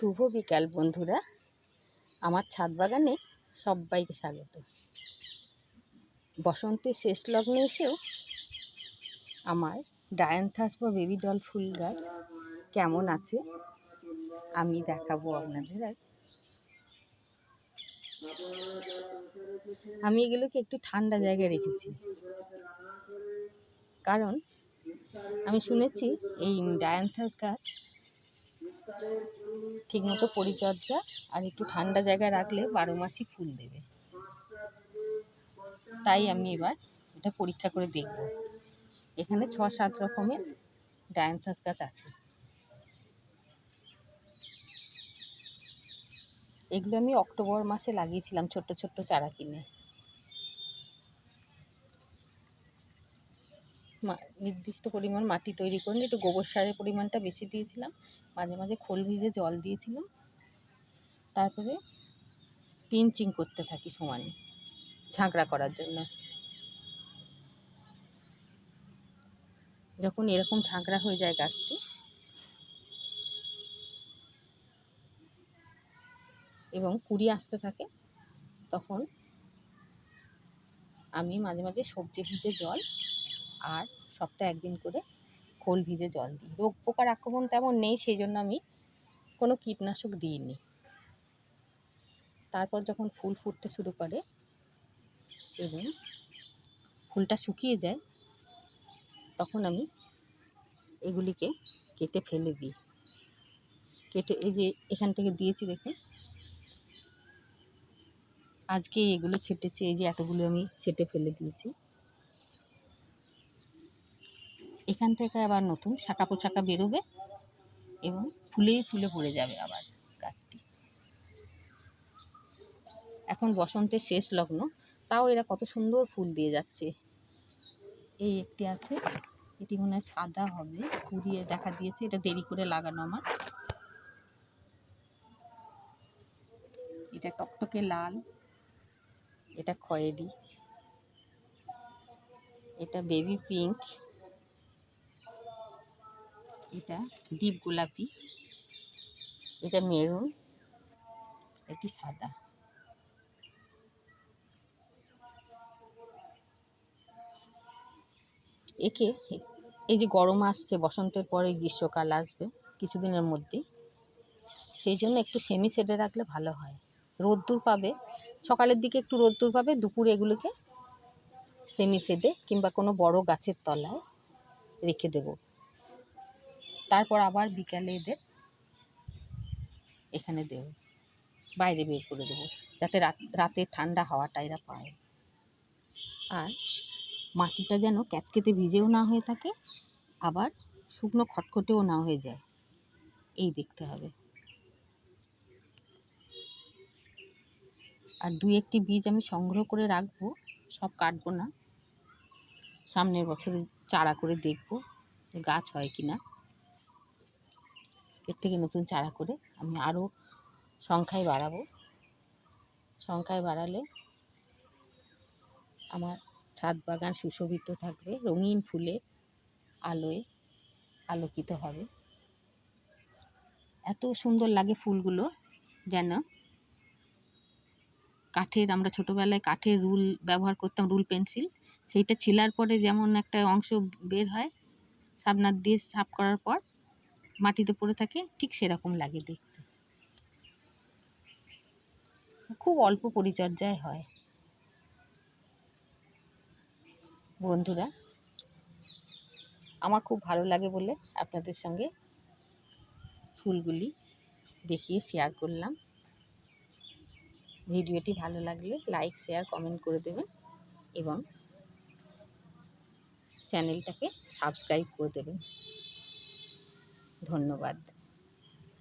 শুভ বিকাল বন্ধুরা। আমার ছাদ বাগানে সবাইকে স্বাগত। বসন্তের শেষ লগ্নে এসেও আমার ডায়ান্থাস বা বেবি ডল ফুল গাছ কেমন আছে আমি দেখাবো আপনাদের আজ। আমি এগুলোকে একটু ঠান্ডা জায়গায় রেখেছি। কারণ আমি শুনেছি এই ডায়ান্থাস গাছ ঠিকমতো পরিচর্যা আর একটু ঠান্ডা জায়গায় রাখলে বারো মাসই ফুল দেবে। তাই আমি এবার এটা পরীক্ষা করে দেখব। এখানে ছ সাত রকমের ডায়ান্থাস গাছ আছে। এগুলো আমি অক্টোবর মাসে লাগিয়েছিলাম ছোট্ট ছোট্ট চারা কিনে। নির্দিষ্ট পরিমাণ মাটি তৈরি করে একটু গোবর সারের পরিমাণটা বেশি দিয়েছিলাম। মাঝে মাঝে খোল ভিজে জল দিয়েছিলাম। তারপরে পিঞ্চিং করতে থাকি সমানে ঝাঁকড়া করার জন্য। যখন এরকম ঝাঁকড়া হয়ে যায় গাছটি, এবং কুড়ি আসতে থাকে, তখন আমি মাঝে মাঝে সবজি ভিজে জল আর সপ্তাহে একদিন করে খোল ভিজে জল দিই। রোগ পোকার আক্রমণ তেমন নেই সেই জন্য আমি কোনো কীটনাশক দিইনি। তারপর যখন ফুল ফুটতে শুরু করে এবং ফুলটা শুকিয়ে যায়, তখন আমি এগুলিকে কেটে ফেলে দিই। কেটে এই যে এখান থেকে দিয়েছি দেখুন। আজকে এগুলো ছেটেছি, এই যে এতগুলো আমি ছেটে ফেলে দিয়েছি। এখান থেকে আবার নতুন শাখা পোশাকা বেরোবে এবং ফুলেই ফুলে ভরে যাবে আবার গাছটি। এখন বসন্তের শেষ লগ্ন। তাও এরা কত সুন্দর ফুল দিয়ে যাচ্ছে। এই একটি আছে। এটি মনে হয় সাদা হবে। কুড়িয়ে দেখা দিয়েছে। এটা দেরি করে লাগানো আমার। এটা টকটকে লাল। এটা খয়েরি। এটা বেবি পিঙ্ক। এটা ডিপ গোলাপি। এটা মেরুন, এটি সাদা। একে এই যে গরম আসছে, বসন্তের পরে গ্রীষ্মকাল আসবে কিছুদিনের মধ্যে সেই জন্য একটু সেমি শেডে রাখলে ভালো হয়। রোদ্দুর পাবে, সকালের দিকে একটু রোদ্দুর পাবে, দুপুরে এগুলোকে সেমি শেডে কিংবা কোনো বড় গাছের তলায় রেখে দেব। তারপর আবার বিকালে এদের এখানে দেব, বাইরে বের করে দেবো, যাতে রাত ঠান্ডা হাওয়াটা এরা পায়। আর মাটিটা যেন ক্যাতকেতে ভিজেও না হয়ে থাকে, আবার শুকনো খটখটেও না হয়ে যায়। এই দেখতে হবে। আর দুই একটি বীজ আমি সংগ্রহ করে রাখব, সব কাটবো না। সামনের বছরে চারা করে দেখব গাছ হয় কি না এর থেকে নতুন চারা করে আমি আরও সংখ্যায় বাড়াবো। সংখ্যায় বাড়ালে আমার ছাদ বাগান সুশোভিত থাকবে, রঙিন ফুলে আলোয় আলোকিত হবে। এত সুন্দর লাগে ফুলগুলো যেন। কাঠের, আমরা ছোটোবেলায় কাঠের রুল ব্যবহার করতাম, রুল পেন্সিল। সেইটা ছিলার পরে যেমন একটা অংশ বের হয় সাবনার দিয়ে সাফ করার পর মাটিতে পড়ে থাকে, ঠিক সেরকম লাগে দেখতে। খুব অল্প পরিচর্যায় হয়। বন্ধুরা, আমার খুব ভালো লাগে বলে আপনাদের সঙ্গে ফুলগুলি দেখিয়ে শেয়ার করলাম। ভিডিওটি ভালো লাগলে লাইক শেয়ার কমেন্ট করে দেবেন এবং চ্যানেলটাকে সাবস্ক্রাইব করে দেবেন। ধন্যবাদ।